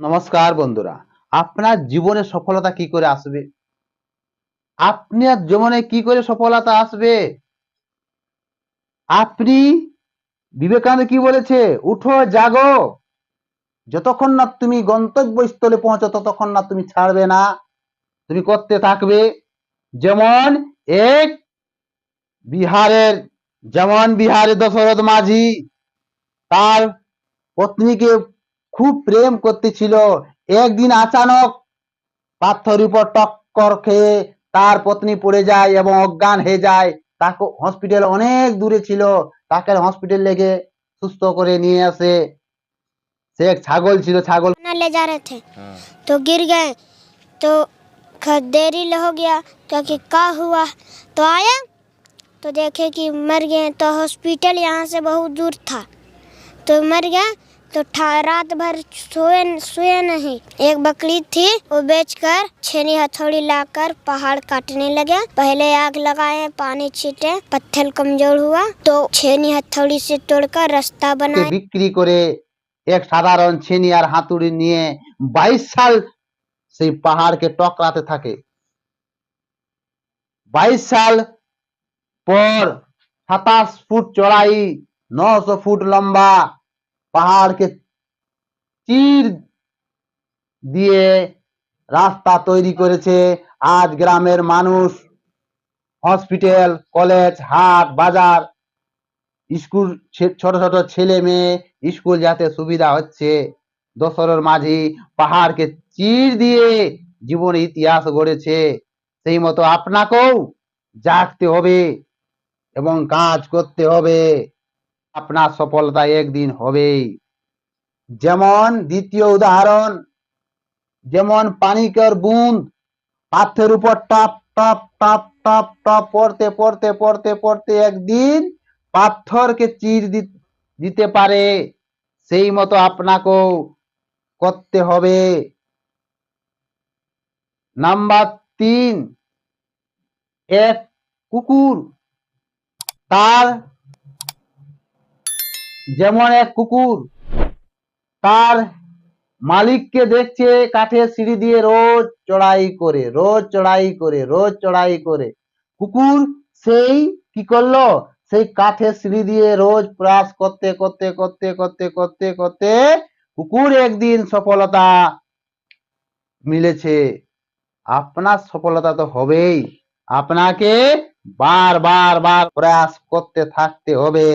নমস্কার বন্ধুরা, আপনার জীবনে সফলতা কি করে আসবে? আপনার জীবনে কি করে সফলতা আসবে? আপনি বিবেকানন্দ কি বলেছে? উঠো, জাগো। যতক্ষণ না তুমি গন্তব্যস্থলে পৌঁছো, ততক্ষণ না তুমি ছাড়বে না। তুমি করতে থাকবে যেমন এক বিহারের, যেমন বিহারে দশরথ মাঝি, তার পত্নীকে খুব প্রেম করতেছিল একদিন আচানক পাথর উপর টক্কর খেয়ে তার পত্নী পড়ে যায় এবং অজ্ঞান হয়ে যায় তাকে হসপিটাল অনেক দূরে ছিল তাকে হসপিটাল লেগে সুস্থ করে নিয়ে আসে সে এক ছাগল ছিল ছাগল खाना ले जा रहे थे तो गिर गए तो ख- देरी हो गया क्योंकि का हुआ तो आया तो देखे कि मर गए तो हॉस्पिटल यहाँ से बहुत दूर था तो मर गया तो ठा- रात भर सोए सोए नहीं एक बकरी थी वो बेचकर छेनी हथौड़ी लाकर पहाड़ काटने लगे पहले आग लगाए पानी छीटे पत्थर कमजोर हुआ तो छेनी हथौड़ी से तोड़कर रास्ता কে बनाए বিক্রি করে এক সাধারণ ছেনি আর হাতুড়ি নিয়ে বাইশ সাল সেই পাহাড়কে টকরাতে থাকে বাইশ সাল পর সাতাশ ফুট চড়াই নশো ফুট লম্বা পাহাড়কে চির দিয়ে রাস্তা তৈরি করেছে। আজ গ্রামের মানুষ হসপিটাল, কলেজ, হাট, বাজার, স্কুল ছোট ছোট ছেলে মেয়ে, স্কুল যাতে সুবিধা হচ্ছে। দশরের মাঝি পাহাড়কে চির দিয়ে জীবনে ইতিহাস গড়েছে। সেই মতো আপনাকেও জাগতে হবে এবং কাজ করতে হবে। আপনার সফলতা একদিন হবেই। যেমন দ্বিতীয় উদাহরণ, যেমন পানিকর বুঁদ পাথরের উপর টপ টপ টপ টপ টপ পড়তে পড়তে পড়তে পড়তে একদিন পাথরকে চির দিতে পারে। সেই মতো আপনাকেও করতে হবে। নাম্বার তিন, এক কুকুর তার যেমন এক কুকুর, তার মালিককে দেখছে কাঠের সিঁড়ি দিয়ে রোজ চড়াই করে, রোজ চড়াই করে, রোজ চড়াই করে। কুকুর সেই কি করল? সেই কাঠের সিঁড়ি দিয়ে রোজ প্রয়াস করতে করতে করতে করতে করতে করতে কুকুর একদিন সফলতা মিলেছে। আপনার সফলতা তো হবেই। আপনাকে বার বার বার প্রয়াস করতে থাকতে হবে।